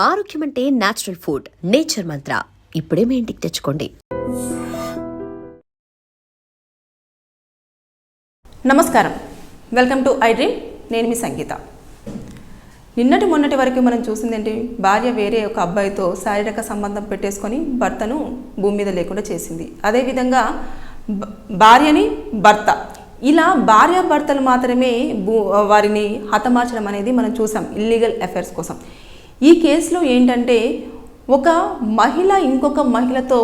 ఆరోగ్యం అంటే natural food nature మంత్ర ఇప్పుడే మీ ఇంటికి తెచ్చుకోండి. నమస్కారం. వెల్కమ్ టు ఐ డ్రీమ్ నేను మీ సంగీత. నిన్నటి మొన్నటి వరకు మనం చూసిందేంటి? భార్య వేరే ఒక అబ్బాయితో శారీరక సంబంధం పెట్టేసుకొని భర్తను భూమి మీద లేకుండా చేసింది. అదేవిధంగా భార్యని భర్త. ఇలా భార్య భర్తలు మాత్రమే భూ వారిని హతమార్చడం అనేది మనం చూసాం. ఇల్లీగల్ అఫైర్స్ కోసం. ఈ కేసులో ఏంటంటే ఒక మహిళ ఇంకొక మహిళతో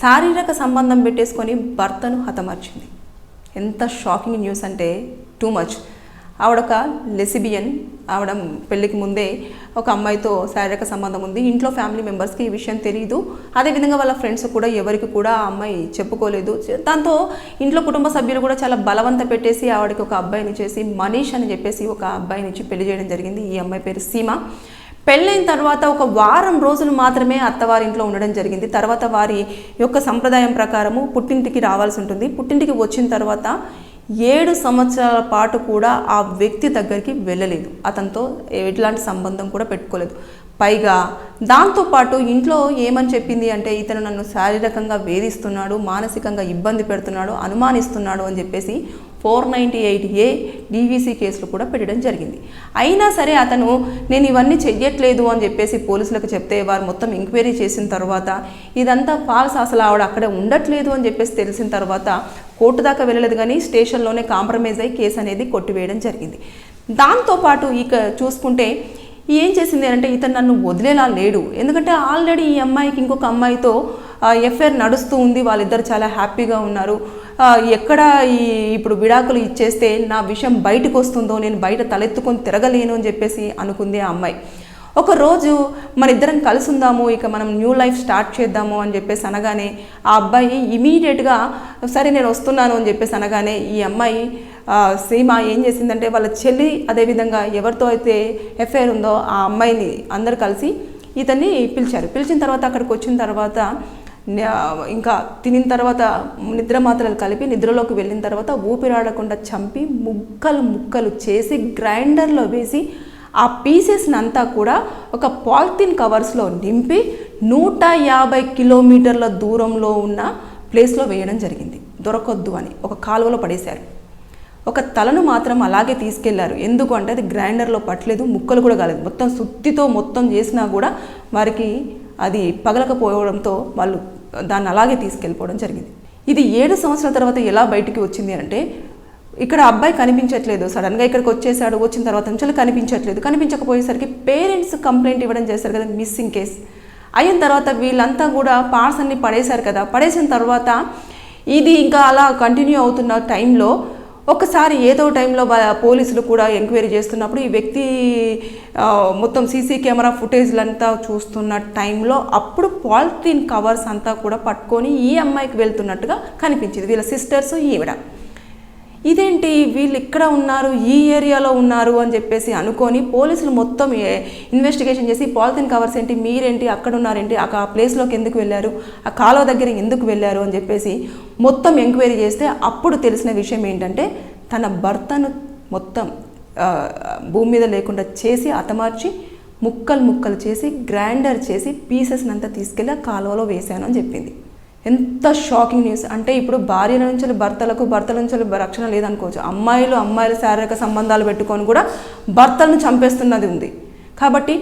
శారీరక సంబంధం పెట్టేసుకొని భర్తను హతమార్చింది. ఎంత షాకింగ్ న్యూస్ అంటే టూ మచ్. ఆవిడ ఒక లెసిబియన్ ఆవిడ పెళ్ళికి ముందే ఒక అమ్మాయితో శారీరక సంబంధం ఉంది. ఇంట్లో ఫ్యామిలీ మెంబర్స్కి ఈ విషయం తెలియదు అదేవిధంగా వాళ్ళ ఫ్రెండ్స్ కూడా ఎవరికి కూడా ఆ అమ్మాయి చెప్పుకోలేదు. దాంతో ఇంట్లో కుటుంబ సభ్యులు కూడా చాలా బలవంత పెట్టేసి ఆవిడకి ఒక అబ్బాయిని చేసి మనీష్ అని చెప్పేసి ఒక అబ్బాయిని ఇచ్చి పెళ్ళి చేయడం జరిగింది. ఈ అమ్మాయి పేరు సీమ. పెళ్ళైన తర్వాత ఒక వారం రోజులు మాత్రమే అత్తవారింట్లో ఉండడం జరిగింది. తర్వాత వారి యొక్క సంప్రదాయం ప్రకారము పుట్టింటికి రావాల్సి ఉంటుంది. పుట్టింటికి వచ్చిన తర్వాత ఏడు సంవత్సరాల పాటు కూడా ఆ వ్యక్తి దగ్గరికి వెళ్ళలేదు. అతనితో ఎట్లాంటి సంబంధం కూడా పెట్టుకోలేదు. పైగా దాంతోపాటు ఇంట్లో ఏమని చెప్పింది అంటే ఇతను నన్ను శారీరకంగా వేధిస్తున్నాడు మానసికంగా ఇబ్బంది పెడుతున్నాడు అనుమానిస్తున్నాడు అని చెప్పేసి four ninety eight A DVC కేసులు కూడా పెట్టడం జరిగింది. అయినా సరే అతను నేను ఇవన్నీ చెయ్యట్లేదు అని చెప్పేసి పోలీసులకు చెప్తే వారు మొత్తం ఎంక్వైరీ చేసిన తర్వాత ఇదంతా ఫాల్స్ అసలు ఆవిడ అక్కడే ఉండట్లేదు అని చెప్పేసి తెలిసిన తర్వాత కోర్టు దాకా వెళ్ళలేదు కానీ స్టేషన్లోనే కాంప్రమైజ్ అయ్యి కేసు అనేది కొట్టివేయడం జరిగింది. దాంతోపాటు ఇక చూసుకుంటే ఏం చేసింది అంటే ఇతను నన్ను వదిలేలా లేడు. ఎందుకంటే ఆల్రెడీ ఈ అమ్మాయికి ఇంకొక అమ్మాయితో ఎఫ్ఐఆర్ నడుస్తూ ఉంది. వాళ్ళిద్దరు చాలా హ్యాపీగా ఉన్నారు. ఎక్కడ ఈ ఇప్పుడు విడాకులు ఇచ్చేస్తే నా విషయం బయటకు వస్తుందో నేను బయట తలెత్తుకొని తిరగలేను అని చెప్పేసి అనుకుంది ఆ అమ్మాయి. ఒక రోజు మన ఇద్దరం కలిసి ఉందాము ఇక మనం న్యూ లైఫ్ స్టార్ట్ చేద్దాము అని చెప్పేసి అనగానే ఆ అబ్బాయి ఇమీడియట్గా సరే నేను వస్తున్నాను అని చెప్పేసి అనగానే ఈ అమ్మాయి సీమ ఏం చేసిందంటే వాళ్ళ చెల్లి అదేవిధంగా ఎవరితో అయితే ఎఫ్ఐఆర్ ఉందో ఆ అమ్మాయిని అందరు కలిసి ఇతన్ని పిలిచారు. పిలిచిన తర్వాత అక్కడికి వచ్చిన తర్వాత ఇంకా తినిన తర్వాత నిద్ర మాత్రలు కలిపి నిద్రలోకి వెళ్ళిన తర్వాత ఊపిరాడకుండా చంపి ముక్కలు ముక్కలు చేసి గ్రైండర్లో వేసి ఆ పీసెస్ని అంతా కూడా ఒక పాలిథిన్ కవర్స్లో నింపి నూట యాభై కిలోమీటర్ల దూరంలో ఉన్న ప్లేస్లో వేయడం జరిగింది. దొరకొద్దు అని ఒక కాలువలో పడేశారు. ఒక తలను మాత్రం అలాగే తీసుకెళ్ళారు. ఎందుకు అంటే అది గ్రైండర్లో పట్టలేదు ముక్కలు కూడా కాలేదు. మొత్తం సుత్తితో మొత్తం చేసినా కూడా వారికి అది పగలకపోవడంతో వాళ్ళు దాన్ని అలాగే తీసుకెళ్ళిపోవడం జరిగింది. ఇది ఏడు సంవత్సరాల తర్వాత ఎలా బయటికి వచ్చింది అంటే ఇక్కడ అబ్బాయి కనిపించట్లేదు. సడన్గా ఇక్కడికి వచ్చేసాడు వచ్చిన తర్వాత నుంచి కనిపించట్లేదు. కనిపించకపోయేసరికి పేరెంట్స్ కంప్లైంట్ ఇవ్వడం చేశారు కదా మిస్సింగ్ కేస్. అయిన తర్వాత వీళ్ళంతా కూడా పార్సల్ని అన్ని పడేశారు కదా. పడేసిన తర్వాత ఇది ఇంకా అలా కంటిన్యూ అవుతున్న టైంలో ఒకసారి ఏదో టైంలో పోలీసులు కూడా ఎంక్వైరీ చేస్తున్నప్పుడు ఈ వ్యక్తి మొత్తం సీసీ కెమెరా ఫుటేజ్లంతా చూస్తున్న టైంలో అప్పుడు పాలిథీన్ కవర్స్ అంతా కూడా పట్టుకొని ఈ అమ్మాయికి వెళ్తున్నట్టుగా కనిపించింది. వీళ్ళ సిస్టర్స్ ఈవిడ. ఇదేంటి? వీళ్ళు ఇక్కడ ఉన్నారు ఈ ఏరియాలో ఉన్నారు అని చెప్పేసి అనుకొని పోలీసులు మొత్తం ఇన్వెస్టిగేషన్ చేసి పాలిథిన్ కవర్స్ ఏంటి మీరేంటి అక్కడ ఉన్నారేంటి ఆ ప్లేస్లోకి ఎందుకు వెళ్ళారు ఆ కాలువ దగ్గర ఎందుకు వెళ్ళారు అని చెప్పేసి మొత్తం ఎంక్వైరీ చేస్తే అప్పుడు తెలిసిన విషయం ఏంటంటే తన భర్తను మొత్తం భూమి మీద లేకుండా చేసి అతమార్చి ముక్కలు ముక్కలు చేసి గ్రైండర్ చేసి పీసెస్ని అంతా తీసుకెళ్ళి ఆ కాలువలో వేశాను అని చెప్పింది. ఎంత షాకింగ్ న్యూస్ అంటే ఇప్పుడు భార్య నుంచి భర్తలకు భర్తల నుంచి రక్షణ లేదనుకోవచ్చు. అమ్మాయిలు అమ్మాయిల శారీరక సంబంధాలు పెట్టుకొని కూడా భర్తలను చంపేస్తున్నది ఉంది. కాబట్టి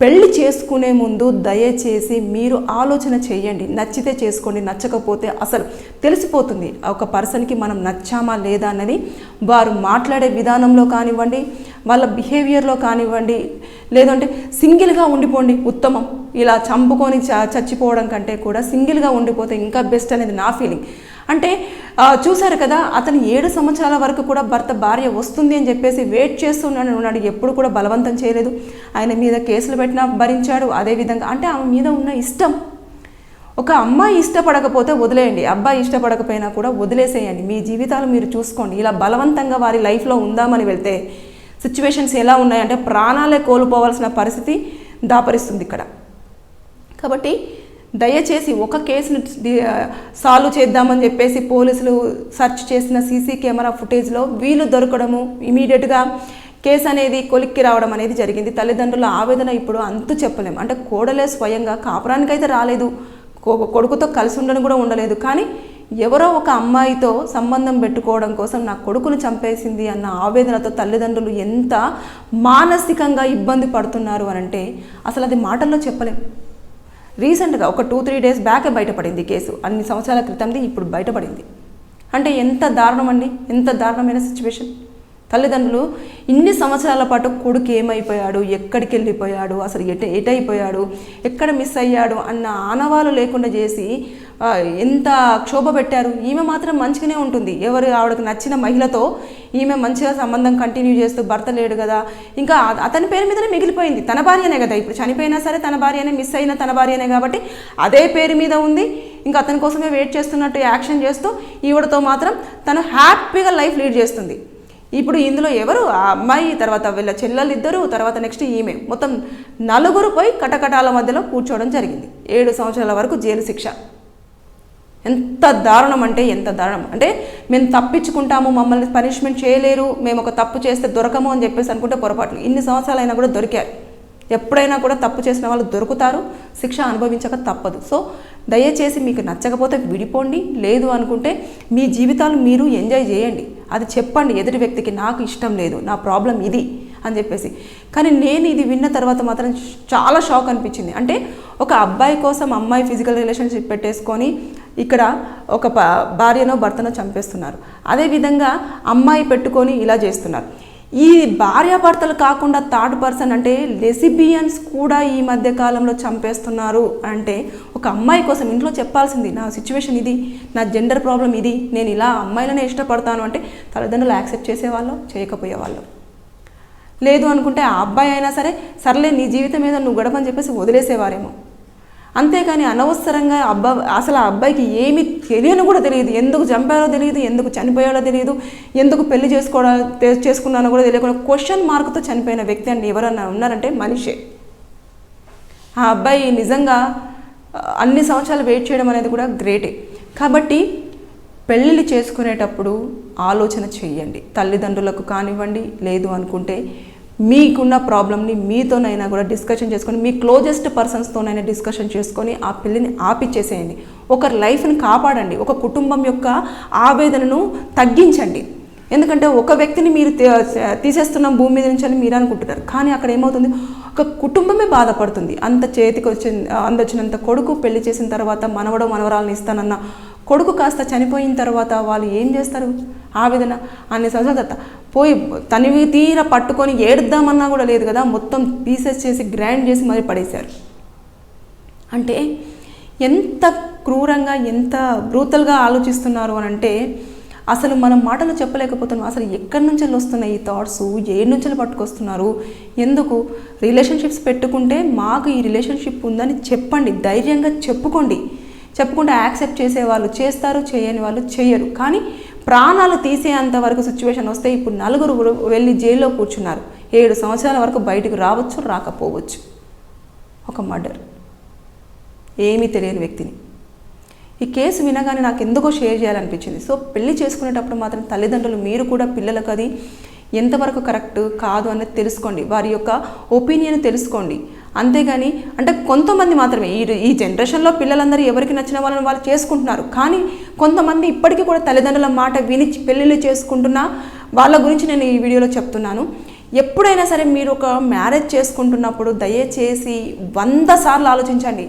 పెళ్ళి చేసుకునే ముందు దయచేసి మీరు ఆలోచన చేయండి. నచ్చితే చేసుకోండి నచ్చకపోతే అసలు తెలిసిపోతుంది. ఒక పర్సన్కి మనం నచ్చామా లేదా అన్నది వారు మాట్లాడే విధానంలో కానివ్వండి వాళ్ళ బిహేవియర్లో కానివ్వండి లేదంటే సింగిల్గా ఉండిపోండి ఉత్తమం. ఇలా చంపుకొని చ చచ్చిపోవడం కంటే కూడా సింగిల్గా ఉండిపోతే ఇంకా బెస్ట్ అనేది నా ఫీలింగ్ అంటే చూశారు కదా అతను ఏడు సంవత్సరాల వరకు కూడా భర్త భార్య వస్తుంది అని చెప్పేసి వెయిట్ చేస్తున్నాడు. ఉన్నాడు. ఎప్పుడు కూడా బలవంతం చేయలేదు. ఆయన మీద కేసులు పెట్టినా భరించాడు. అదేవిధంగా అంటే ఆమె మీద ఉన్న ఇష్టం. ఒక అమ్మాయి ఇష్టపడకపోతే వదిలేయండి. అబ్బాయి ఇష్టపడకపోయినా కూడా వదిలేసేయండి. మీ జీవితాలు మీరు చూసుకోండి. ఇలా బలవంతంగా వారి లైఫ్లో ఉందామని వెళ్తే సిచ్యువేషన్స్ ఎలా ఉన్నాయంటే ప్రాణాలే కోల్పోవాల్సిన పరిస్థితి దాపరిస్తుంది ఇక్కడ. కాబట్టి దయచేసి ఒక కేసును సాల్వ్ చేద్దామని చెప్పేసి పోలీసులు సెర్చ్ చేసిన సీసీ కెమెరా ఫుటేజ్లో వీలు దొరకడము ఇమీడియట్గా కేసు అనేది కొలిక్కి రావడం అనేది జరిగింది. తల్లిదండ్రుల ఆవేదన ఇప్పుడు అంతు చెప్పలేం. అంటే కోడలే స్వయంగా కాపురానికైతే రాలేదు. కొడుకుతో కలిసి ఉండని కూడా ఉండలేదు. కానీ ఎవరో ఒక అమ్మాయితో సంబంధం పెట్టుకోవడం కోసం నా కొడుకును చంపేసింది అన్న ఆవేదనతో తల్లిదండ్రులు ఎంత మానసికంగా ఇబ్బంది పడుతున్నారు అని అంటే అసలు అది మాటల్లో చెప్పలేం. రీసెంట్గా ఒక టూ త్రీ డేస్ బ్యాకే బయటపడింది కేసు. అన్ని సంవత్సరాల క్రితంది ఇప్పుడు బయటపడింది. అంటే ఎంత దారుణం అండి? ఎంత దారుణమైన సిచ్యువేషన్ తల్లిదండ్రులు ఇన్ని సంవత్సరాల పాటు కొడుకు ఏమైపోయాడు? ఎక్కడికి వెళ్ళిపోయాడు? అసలు ఎట ఎటైపోయాడు? ఎక్కడ మిస్ అయ్యాడు? అన్న ఆనవాలు లేకుండా చేసి ఎంత క్షోభ పెట్టారు? ఈమె మాత్రం మంచిగానే ఉంటుంది. ఎవరు ఆవిడకు నచ్చిన మహిళతో ఈమె మంచిగా సంబంధం కంటిన్యూ చేస్తూ భర్త లేడు కదా. ఇంకా అతని పేరు మీదనే మిగిలిపోయింది. తన భార్యనే కదా. ఇప్పుడు చనిపోయినా సరే తన భార్యనే మిస్ అయినా తన భార్యనే కాబట్టి అదే పేరు మీద ఉంది. ఇంకా అతని కోసమే వెయిట్ చేస్తున్నట్టు యాక్షన్ చేస్తూ ఈవిడతో మాత్రం తను హ్యాపీగా లైఫ్ లీడ్ చేస్తుంది. ఇప్పుడు ఇందులో ఎవరు? ఆ అమ్మాయి తర్వాత వీళ్ళ చెల్లెలు ఇద్దరు తర్వాత నెక్స్ట్ ఈమె. మొత్తం నలుగురు పోయి కటకటాల మధ్యలో కూర్చోవడం జరిగింది. ఏడు సంవత్సరాల వరకు జైలు శిక్ష. ఎంత దారుణం అంటే ఎంత దారుణం. అంటే మేము తప్పించుకుంటాము మమ్మల్ని పనిష్మెంట్ చేయలేరు మేము ఒక తప్పు చేస్తే దొరకము అని చెప్పేసి అనుకుంటే పొరపాట్లు. ఇన్ని సంవత్సరాలైనా కూడా దొరికారు. ఎప్పుడైనా కూడా తప్పు చేసిన వాళ్ళు దొరుకుతారు శిక్ష అనుభవించక తప్పదు. సో దయచేసి మీకు నచ్చకపోతే విడిపోండి లేదు అనుకుంటే మీ జీవితాలు మీరు ఎంజాయ్ చేయండి. అది చెప్పండి ఎదుటి వ్యక్తికి నాకు ఇష్టం లేదు నా ప్రాబ్లం ఇది అని చెప్పేసి. కానీ నేను ఇది విన్న తర్వాత మాత్రం చాలా షాక్ అనిపించింది. అంటే ఒక అబ్బాయి కోసం అమ్మాయి ఫిజికల్ రిలేషన్షిప్ పెట్టేసుకొని ఇక్కడ ఒక ప- భార్యనో భర్తనో చంపేస్తున్నారు. అదేవిధంగా అమ్మాయి పెట్టుకొని ఇలా చేస్తున్నారు. ఈ భార్యాభర్తలు కాకుండా థర్డ్ పర్సన్ అంటే లెసిబియన్స్ కూడా ఈ మధ్య కాలంలో చంపేస్తున్నారు అంటే ఒక అమ్మాయి కోసం ఇంట్లో చెప్పాల్సింది నా సిచ్యువేషన్ ఇది నా జెండర్ ప్రాబ్లం ఇది నేను ఇలా అమ్మాయిలనే ఇష్టపడతాను అంటే తల్లిదండ్రులు యాక్సెప్ట్ చేసేవాళ్ళు చేయకపోయేవాళ్ళు. లేదు అనుకుంటే ఆ అబ్బాయి అయినా సరే సర్లే నీ జీవితం మీద నువ్వు గడపని చెప్పేసి వదిలేసేవారేమో. అంతేకాని అనవసరంగా అబ్బా అసలు ఆ అబ్బాయికి ఏమి తెలియని కూడా తెలియదు. ఎందుకు చంపారో తెలియదు ఎందుకు చనిపోయాడో తెలియదు ఎందుకు పెళ్ళి చేసుకోవడా చేసుకున్నానో కూడా తెలియకుండా క్వశ్చన్ మార్క్తో చనిపోయిన వ్యక్తి అండి ఎవరన్నా ఉన్నారంటే మనిషే. ఆ అబ్బాయి నిజంగా అన్ని సంవత్సరాలు వెయిట్ చేయడం అనేది కూడా గ్రేటే కాబట్టి పెళ్ళిళ్ళు చేసుకునేటప్పుడు ఆలోచన చెయ్యండి తల్లిదండ్రులకు కానివ్వండి లేదు అనుకుంటే మీకున్న ప్రాబ్లమ్ని మీతోనైనా కూడా డిస్కషన్ చేసుకొని మీ క్లోజెస్ట్ పర్సన్స్తోనైనా డిస్కషన్ చేసుకొని ఆ పెళ్ళిని ఆపిచ్చేసేయండి. ఒకరి లైఫ్ని కాపాడండి. ఒక కుటుంబం యొక్క ఆవేదనను తగ్గించండి. ఎందుకంటే ఒక వ్యక్తిని మీరు తీసేస్తున్న భూమి మీద నుంచి అని మీరు అనుకుంటున్నారు. కానీ అక్కడ ఏమవుతుంది? ఒక కుటుంబమే బాధపడుతుంది. అంత చేతికి వచ్చిన అందొచ్చినంత కొడుకు పెళ్ళి చేసిన తర్వాత మనవడో మనవరాలను ఇస్తానన్న కొడుకు కాస్త చనిపోయిన తర్వాత వాళ్ళు ఏం చేస్తారు? ఆవేదన అనే సంవత్సరాల తర్వాత పోయి తనివి తీర పట్టుకొని ఏడుద్దామన్నా కూడా లేదు కదా మొత్తం పీసెస్ చేసి గ్రైండ్ చేసి మరి పడేశారు. అంటే ఎంత క్రూరంగా ఎంత బ్రూతల్గా ఆలోచిస్తున్నారు అని అంటే అసలు మనం మాటలు చెప్పలేకపోతున్నాం. అసలు ఎక్కడి నుంచి వస్తున్నాయి ఈ థాట్స్ ఏ నుంచి పట్టుకొస్తున్నారు? ఎందుకు? రిలేషన్షిప్స్ పెట్టుకుంటే మాకు ఈ రిలేషన్షిప్ ఉందని చెప్పండి. ధైర్యంగా చెప్పుకోండి. చెప్పుకుంటే యాక్సెప్ట్ చేసే వాళ్ళు చేస్తారు చేయని వాళ్ళు చేయరు. కానీ ప్రాణాలు తీసేంత వరకు సిచ్యువేషన్ వస్తే ఇప్పుడు నలుగురు వెళ్ళి జైల్లో కూర్చున్నారు. ఏడు సంవత్సరాల వరకు బయటకు రావచ్చు రాకపోవచ్చు. ఒక మర్డర్. ఏమీ తెలియని వ్యక్తిని. ఈ కేసు వినగానే నాకు ఎందుకో షేర్ చేయాలనిపించింది. సో పెళ్ళి చేసుకునేటప్పుడు మాత్రం తల్లిదండ్రులు మీరు కూడా పిల్లలకు అది ఎంతవరకు కరెక్ట్ కాదు అనేది తెలుసుకోండి. వారి యొక్క ఒపీనియన్ తెలుసుకోండి. అంతేగాని అంటే కొంతమంది మాత్రమే ఈ ఈ జనరేషన్లో పిల్లలందరూ ఎవరికి నచ్చిన వాళ్ళని వాళ్ళు చేసుకుంటున్నారు. కానీ కొంతమంది ఇప్పటికీ కూడా తల్లిదండ్రుల మాట విని పెళ్ళిళ్ళు చేసుకుంటున్న వాళ్ళ గురించి నేను ఈ వీడియోలో చెప్తున్నాను. ఎప్పుడైనా సరే మీరు ఒక మ్యారేజ్ చేసుకుంటున్నప్పుడు దయచేసి వంద సార్లు ఆలోచించండి.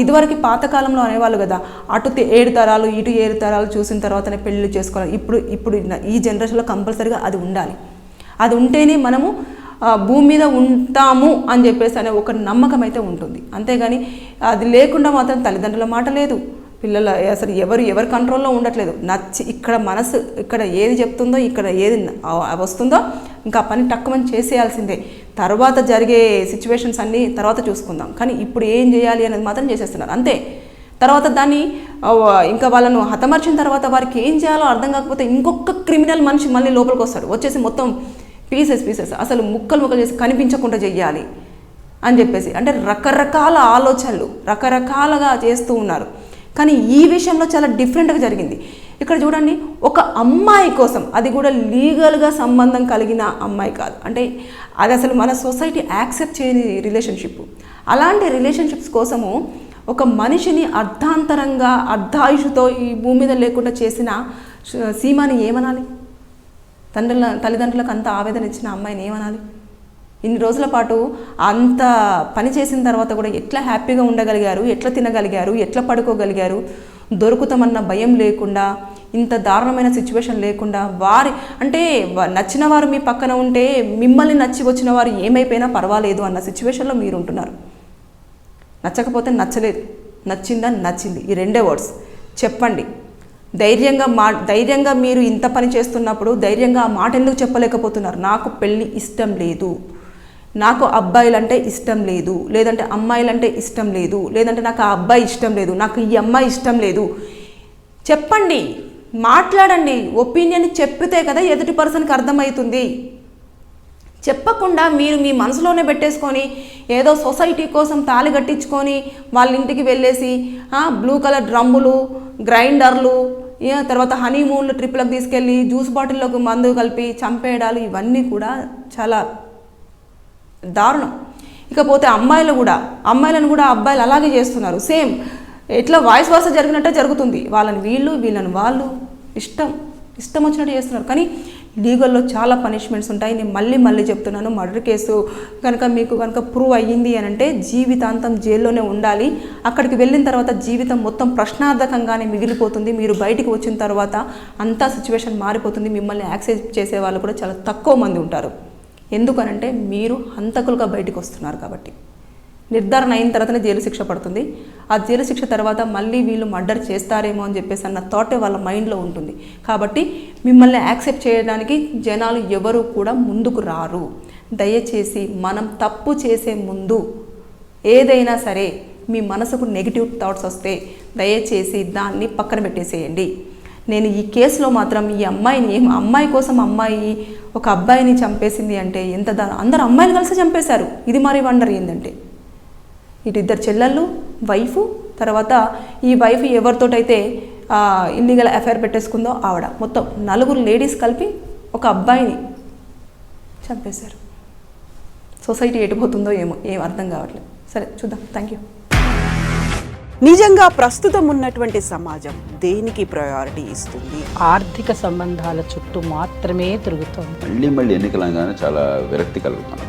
ఇదివరకు పాతకాలంలో అనేవాళ్ళు కదా అటు ఏడు తరాలు ఇటు ఏడు తరాలు చూసిన తర్వాతనే పెళ్ళిళ్ళు చేసుకోవాలి. ఇప్పుడు ఇప్పుడు ఈ జనరేషన్లో కంపల్సరీగా అది ఉండాలి. అది ఉంటేనే మనము భూమి మీద ఉంటాము అని చెప్పేసి అనే ఒక నమ్మకం అయితే ఉంటుంది. అంతేగాని అది లేకుండా మాత్రం తల్లిదండ్రుల మాట లేదు. పిల్లల అసలు ఎవరు ఎవరి కంట్రోల్లో ఉండట్లేదు. నచ్చి ఇక్కడ మనసు ఇక్కడ ఏది చెప్తుందో ఇక్కడ ఏది వస్తుందో ఇంకా పని టక్కుమని చేసేయాల్సిందే. తర్వాత జరిగే సిచ్యువేషన్స్ అన్నీ తర్వాత చూసుకుందాం. కానీ ఇప్పుడు ఏం చేయాలి అనేది మాత్రం చేసేస్తున్నారు. అంతే. తర్వాత దాన్ని ఇంకా వాళ్ళను హతమర్చిన తర్వాత వారికి ఏం చేయాలో అర్థం కాకపోతే ఇంకొక క్రిమినల్ మనిషి మళ్ళీ లోపలికి వస్తాడు. వచ్చేసి మొత్తం పీసెస్ పీసెస్. అసలు ముక్కలు ముక్కలు చేసి కనిపించకుండా చెయ్యాలి అని చెప్పేసి. అంటే రకరకాల ఆలోచనలు రకరకాలుగా చేస్తూ ఉన్నారు. కానీ ఈ విషయంలో చాలా డిఫరెంట్గా జరిగింది. ఇక్కడ చూడండి ఒక అమ్మాయి కోసం అది కూడా లీగల్గా సంబంధం కలిగిన అమ్మాయి కాదు. అంటే అది అసలు మన సొసైటీ యాక్సెప్ట్ చేయని రిలేషన్షిప్. అలాంటి రిలేషన్షిప్స్ కోసము ఒక మనిషిని అర్ధాంతరంగా అర్ధాయుషుతో ఈ భూమి మీద లేకుండా చేసిన సీమాని ఏమనాలి? తండ్రుల తల్లిదండ్రులకు అంత ఆవేదన ఇచ్చిన అమ్మాయిని ఏమనాలి? ఇన్ని రోజుల పాటు అంత పని చేసిన తర్వాత కూడా ఎట్లా హ్యాపీగా ఉండగలిగారు? ఎట్లా తినగలిగారు? ఎట్లా పడుకోగలిగారు? దొరుకుతామన్న భయం లేకుండా ఇంత దారుణమైన సిచ్యువేషన్ లేకుండా వారి అంటే వ- నచ్చిన వారు మీ పక్కన ఉంటే మిమ్మల్ని నచ్చి వచ్చిన వారు ఏమైపోయినా పర్వాలేదు అన్న సిచ్యువేషన్లో మీరు ఉంటున్నారు నచ్చకపోతే నచ్చలేదు. నచ్చిందా? నచ్చింది. ఈ రెండే వర్డ్స్ చెప్పండి. ధైర్యంగా మా ధైర్యంగా మీరు ఇంత పని చేస్తున్నప్పుడు ధైర్యంగా ఆ మాట ఎందుకు చెప్పలేకపోతున్నారు? నాకు పెళ్ళి ఇష్టం లేదు. నాకు అబ్బాయిలంటే ఇష్టం లేదు. లేదంటే అమ్మాయిలంటే ఇష్టం లేదు. లేదంటే నాకు ఆ అబ్బాయి ఇష్టం లేదు. నాకు ఈ అమ్మాయి ఇష్టం లేదు. చెప్పండి. మాట్లాడండి. ఒపీనియన్ చెప్పితే కదా ఎదుటి పర్సన్కి అర్థమవుతుంది. చెప్పకుండా మీరు మీ మనసులోనే పెట్టేసుకొని ఏదో సొసైటీ కోసం తాళి కట్టించుకొని వాళ్ళ ఇంటికి వెళ్ళేసి బ్లూ కలర్ డ్రమ్ములు గ్రైండర్లు తర్వాత హనీమూన్లు ట్రిప్లకు తీసుకెళ్ళి జ్యూస్ బాటిల్లోకి మందు కలిపి చంపేయడాలు ఇవన్నీ కూడా చాలా దారుణం. ఇకపోతే అమ్మాయిలు కూడా అమ్మాయిలను కూడా అబ్బాయిలు అలాగే చేస్తున్నారు. సేమ్ ఎట్లా వాయిస్ వరుస జరిగినట్టే జరుగుతుంది. వాళ్ళని వీళ్ళు వీళ్ళని వాళ్ళు ఇష్టం ఇష్టం వచ్చినట్టు చేస్తున్నారు. కానీ లీగల్లో చాలా పనిష్మెంట్స్ ఉంటాయి. నేను మళ్ళీ మళ్ళీ చెప్తున్నాను మర్డర్ కేసు కనుక మీకు కనుక ప్రూవ్ అయ్యింది అని అంటే జీవితాంతం జైల్లోనే ఉండాలి. అక్కడికి వెళ్ళిన తర్వాత జీవితం మొత్తం ప్రశ్నార్థకంగానే మిగిలిపోతుంది. మీరు బయటికి వచ్చిన తర్వాత అంతా సిచ్యువేషన్ మారిపోతుంది. మిమ్మల్ని యాక్సెప్ట్ చేసే వాళ్ళు కూడా చాలా తక్కువ మంది ఉంటారు. ఎందుకనంటే మీరు హంతకులుగా బయటకు వస్తున్నారు కాబట్టి. నిర్ధారణ అయిన తర్వాతనే జైలు శిక్ష పడుతుంది. ఆ జైలు శిక్ష తర్వాత మళ్ళీ వీళ్ళు మర్డర్ చేస్తారేమో అని చెప్పేసి అన్న థాటే వాళ్ళ మైండ్లో ఉంటుంది. కాబట్టి మిమ్మల్ని యాక్సెప్ట్ చేయడానికి జనాలు ఎవరు కూడా ముందుకు రారు. దయచేసి మనం తప్పు చేసే ముందు ఏదైనా సరే మీ మనసుకు నెగిటివ్ థాట్స్ వస్తే దయచేసి దాన్ని పక్కన పెట్టేసేయండి. నేను ఈ కేసులో మాత్రం ఈ అమ్మాయిని ఏం అమ్మాయి కోసం అమ్మాయి ఒక అబ్బాయిని చంపేసింది అంటే ఎంత దా అందరు అమ్మాయిని కలిసి చంపేశారు. ఇది మరి వండర్ ఏంటంటే ఇటు ఇద్దరు చెల్లెళ్ళు వైఫ్ తర్వాత ఈ వైఫ్ ఎవరితోటైతే ఇల్లీగల్ అఫైర్ పెట్టేసుకుందో ఆవిడ. మొత్తం నలుగురు లేడీస్ కలిపి ఒక అబ్బాయిని చంపేశారు. సొసైటీ ఎటుపోతుందో ఏమో ఏం అర్థం కావట్లేదు. సరే చూద్దాం. థ్యాంక్ యూ నిజంగా ప్రస్తుతం ఉన్నటువంటి సమాజం దేనికి ప్రయారిటీ ఇస్తుంది? ఆర్థిక సంబంధాల చుట్టూ మాత్రమే తిరుగుతోంది. మళ్ళీ మళ్ళీ ఎన్నికలు అనగానే చాలా విరక్తి కలుగుతాను